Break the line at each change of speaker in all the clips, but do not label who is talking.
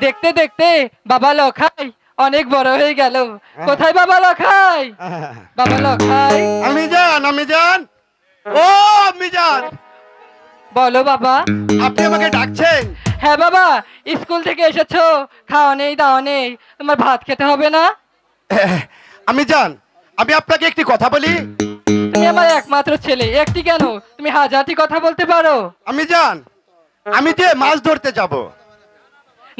দেখতে দেখতে বাবা লখাই অনেক বড় হয়ে গেল। কোথায় বাবা লখাই? বাবা লখাই।
আমি যান আমি যান ও আমি যান
বলো বাবা।
আপনি আমাকে ডাকছেন?
হ্যাঁ বাবা স্কুল থেকে এসেছ। খাওয়া নেই দাওয়া নেই। তোমার ভাত খেতে হবে না?
আমি যান আমি আপনাকে একটি কথা বলি।
তুমি আমার একমাত্র ছেলে। একটি কেন? তুমি হাজারটি কথা বলতে পারো।
আমি যান আমি যে মাছ ধরতে যাব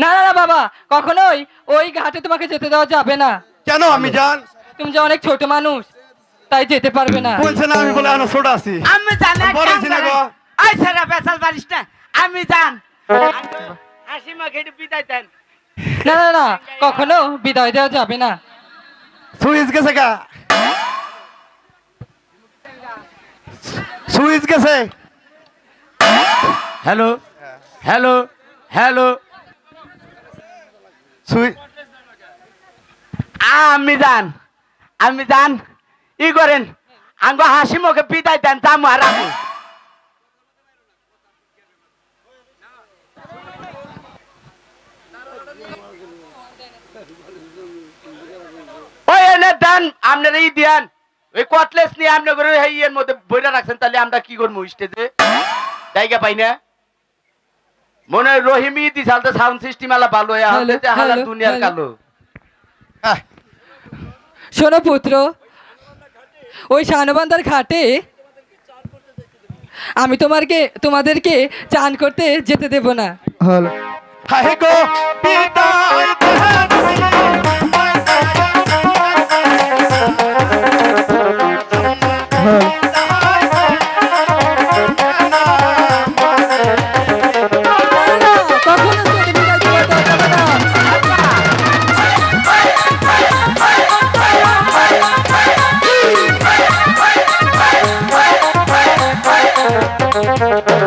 না না না বাবা কখনোই ওই ঘাটে তোমাকে যেতে দেওয়া যাবে না।
কেন আমি জান?
তুমি যে অনেক ছোট মানুষ তাই যেতে পারবে না।
বলছে না আমি বলে আনো ছোট আছি।
আমি জানি
বড় ছিল গো।
আই সারা বেসাল পারিস না আমি জান। হাসি মুখে একটু বিদায় দেন।
না না না কখনো বিদায় দেওয়া যাবে না।
সুইচ গেছে গা। সুইচ গেছে।
Hello hello hello. আমি জান। আমি জান। ই করেন। আঙ্গ হাসি মুখে বিদায় দেন যামু আর আমু দেন, আপনারা ই দিয়ান ওই কটলেস নিয়ে আপনি করে এই এর মধ্যে বইটা রাখছেন, তাহলে আমরা কি করব স্টেজে জায়গা পাই না? মনে হয় রহিমি দি সালতে সাউন্ড সিস্টেম আলা ভালো হয় আলো হালা দুনিয়ার কালো।
শোনো পুত্র ওই শানবান্দার ঘাটে আমি তোমারকে তোমাদেরকে চান করতে যেতে দেব না।
হ্যাঁ গো বিদায় হায়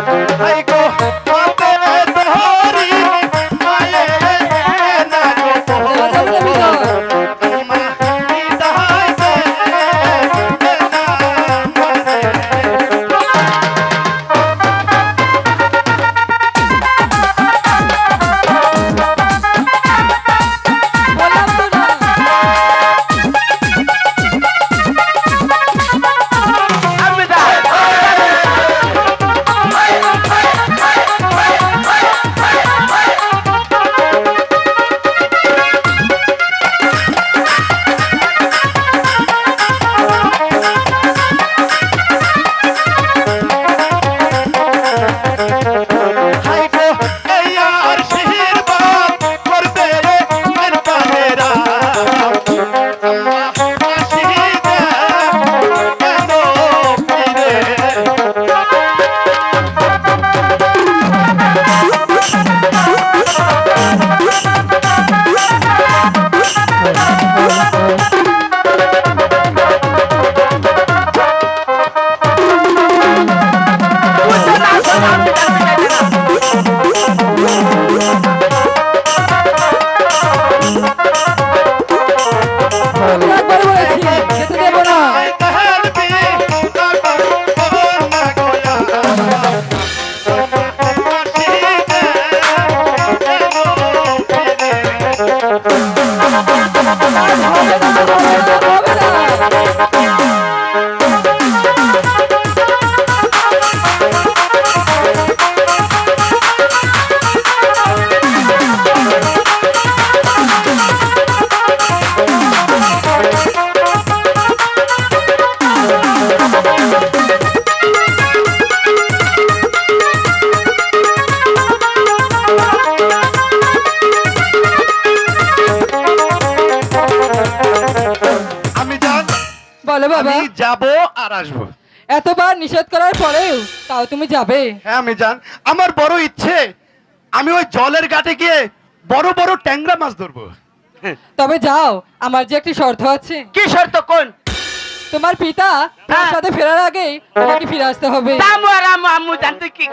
বাবা।
আমি যাব আর আসব।
এতবার নিষেধ করার পরেও তাও তুমি যাবে?
হ্যাঁ আমি জান আমার বড় ইচ্ছে আমি ওই জলের ঘাটে গিয়ে বড় বড় ট্যাংরা মাছ ধরবো।
তবে যাও আমার যে একটি শর্ত আছে।
কি শর্ত কোন?
তোমার পিতা তার
হ্যাঁ।
সাথে ফেরার আগেই তোমাকে ফিরে আসতে হবে।
যামু আর আমু আম্মু জানতে কি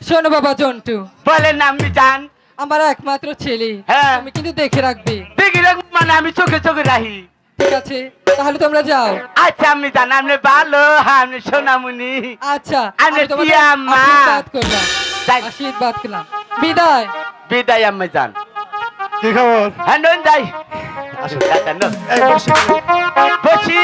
শোনো বাবা জন্টু।
বলেন আমি জান
আমার একমাত্র ছেলে।
হ্যাঁ।
তুমি কিন্তু দেখে রাখবে।
দেখি রাখ মানে আমি চোখে চোখে রাহি
ঠিক আছে তাহলে তোমরা যাও।
আচ্ছা আমি জান আপনি ভালো হ্যাঁ আপনি সোনামুনি।
আচ্ছা
আমি
আমি তোমাদের। আশীর্বাদ করলাম। আশীর্বাদ করলাম। বিদায়।
বিদায় আমি যান
কি খবর?
হ্যাঁ নন যাই। আসুন নন। বসি।